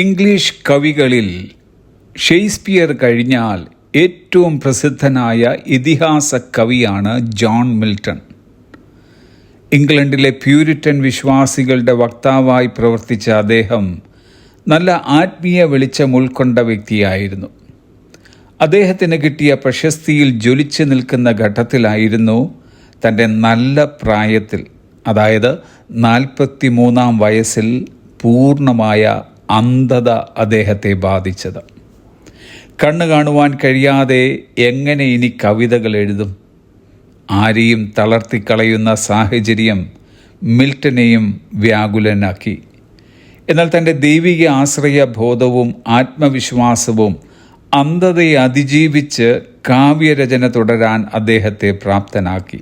English കവികളിൽ Shakespeare കഴിഞ്ഞാൽ ഏറ്റവും പ്രസിദ്ധനായ ഇതിഹാസ കവിയാണ് ജോൺ മിൽട്ടൺ. ഇംഗ്ലണ്ടിലെ പ്യൂരിറ്റൻ വിശ്വാസികളുടെ വക്താവായി പ്രവർത്തിച്ച അദ്ദേഹം നല്ല ആത്മീയ വെളിച്ചം ഉൾക്കൊണ്ട വ്യക്തിയായിരുന്നു. അദ്ദേഹത്തിന് കിട്ടിയ പ്രശസ്തിയിൽ ജ്വലിച്ചു നിൽക്കുന്ന ഘട്ടത്തിലായിരുന്നു തന്റെ നല്ല പ്രായത്തിൽ അതായത് നാൽപ്പത്തി മൂന്നാം വയസ്സിൽ പൂർണമായ അന്ധത അദ്ദേഹത്തെ ബാധിച്ചത്. കണ്ണു കാണുവാൻ കഴിയാതെ എങ്ങനെ ഇനി കവിതകൾ എഴുതും? ആരെയും തളർത്തിക്കളയുന്ന സാഹചര്യം മിൽട്ടനെയും വ്യാകുലനാക്കി. എന്നാൽ തന്റെ ദൈവിക ആശ്രയ ബോധവും ആത്മവിശ്വാസവും അന്ധതയെ അതിജീവിച്ച് കാവ്യരചന തുടരാൻ അദ്ദേഹത്തെ പ്രാപ്തനാക്കി.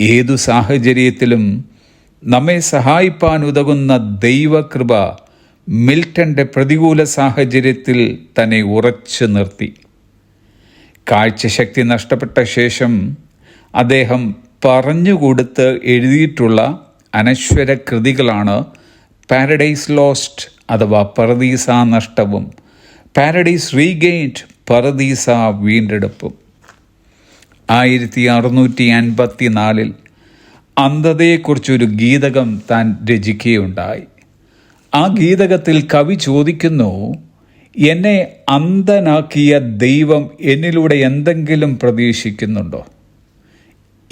ഏതു സാഹചര്യത്തിലും നമ്മെ സഹായിപ്പാൻ ഉതകുന്ന ദൈവകൃപ മിൽട്ടന്റെ പ്രതികൂല സാഹചര്യത്തിൽ തന്നെ ഉറച്ചു നിർത്തി. കാഴ്ചശക്തി നഷ്ടപ്പെട്ട ശേഷം അദ്ദേഹം പറഞ്ഞുകൊടുത്ത് എഴുതിയിട്ടുള്ള അനശ്വര കൃതികളാണ് പാരഡൈസ് ലോസ്റ്റ് അഥവാ പറദീസ നഷ്ടവും പാരഡൈസ് റീഗെയിൻഡ് പറദീസ വീണ്ടെടുപ്പും. ആയിരത്തി അറുന്നൂറ്റി അൻപത്തി നാലിൽ അന്ധതയെക്കുറിച്ചൊരു ഗീതകം താൻ രചിക്കുകയുണ്ടായി. ആ ഗീതകത്തിൽ കവി ചോദിക്കുന്നു എന്നെ അന്ധനാക്കിയ ദൈവം എന്നിലൂടെ എന്തെങ്കിലും പ്രതീക്ഷിക്കുന്നുണ്ടോ?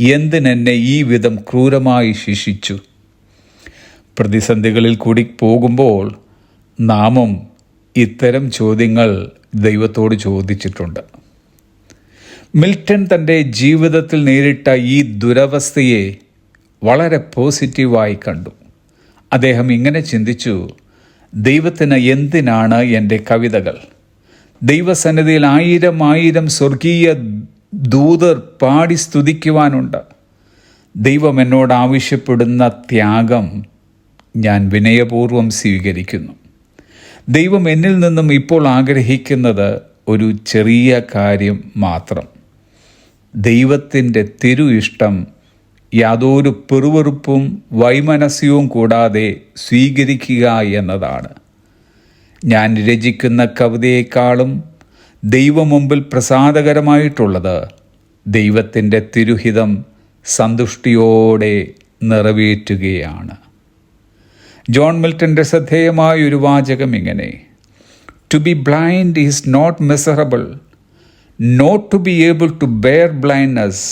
എന്തിനെന്നെ ഈ വിധം ക്രൂരമായി ശിക്ഷിച്ചു? പ്രതിസന്ധികളിൽ കൂടി പോകുമ്പോൾ നാമും ഇത്തരം ചോദ്യങ്ങൾ ദൈവത്തോട് ചോദിച്ചിട്ടുണ്ട്. മിൽട്ടൺ തന്റെ ജീവിതത്തിൽ നേരിട്ട ഈ ദുരവസ്ഥയെ വളരെ പോസിറ്റീവായി കണ്ടു. അദ്ദേഹം ഇങ്ങനെ ചിന്തിച്ചു ദൈവത്തിന് എന്തിനാണ് എന്റെ കവിതകൾ? ദൈവസന്നിധിയിൽ ആയിരം ആയിരം സ്വർഗീയ ദൂതർ പാടി സ്തുതിക്കുവാനുണ്ട്. ദൈവം എന്നോട് ആവശ്യപ്പെടുന്ന ത്യാഗം ഞാൻ വിനയപൂർവം സ്വീകരിക്കുന്നു. ദൈവം എന്നിൽ നിന്നും ഇപ്പോൾ ആഗ്രഹിക്കുന്നത് ഒരു ചെറിയ കാര്യം മാത്രം. ദൈവത്തിന്റെ തിരു ഇഷ്ടം യാതൊരു പെറുവെറുപ്പും വൈമനസ്യവും കൂടാതെ സ്വീകരിക്കുക എന്നതാണ്. ഞാൻ രചിക്കുന്ന കവിതയെക്കാളും ദൈവമുമ്പിൽ പ്രസാദകരമായിട്ടുള്ളത് ദൈവത്തിന്റെ തിരുഹിതം സന്തുഷ്ടിയോടെ നിറവേറ്റുകയാണ്. ജോൺ മിൽട്ടന്റെ ശ്രദ്ധേയമായ ഒരു വാചകം ഇങ്ങനെ to be blind is not miserable not to be able to bear blindness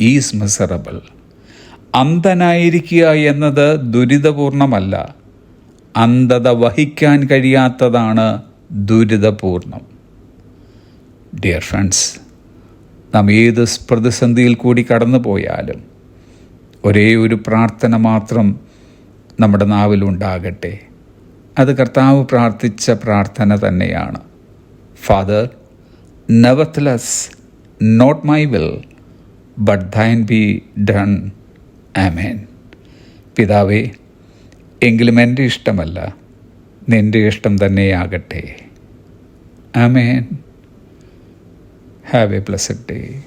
is miserable അന്ധനായിരിക്കുക എന്നത് ദുരിതപൂർണമല്ല. അന്ധത വഹിക്കാൻ കഴിയാത്തതാണ് ദുരിതപൂർണം. ഡിയർ ഫ്രണ്ട്സ് നാം ഏത് പ്രതിസന്ധിയിൽ കൂടി കടന്നു പോയാലും ഒരേ ഒരു പ്രാർത്ഥന മാത്രം നമ്മുടെ നാവിലുണ്ടാകട്ടെ അത് കർത്താവ് പ്രാർത്ഥിച്ച പ്രാർത്ഥന തന്നെയാണ്. Father nevertheless not my will but thine be done ആമേൻ. പിതാവേ എങ്കിലും എന്റെ ഇഷ്ടമല്ല നിന്റെ ഇഷ്ടം തന്നെയാകട്ടെ. ആമേൻ. Have a blessed day.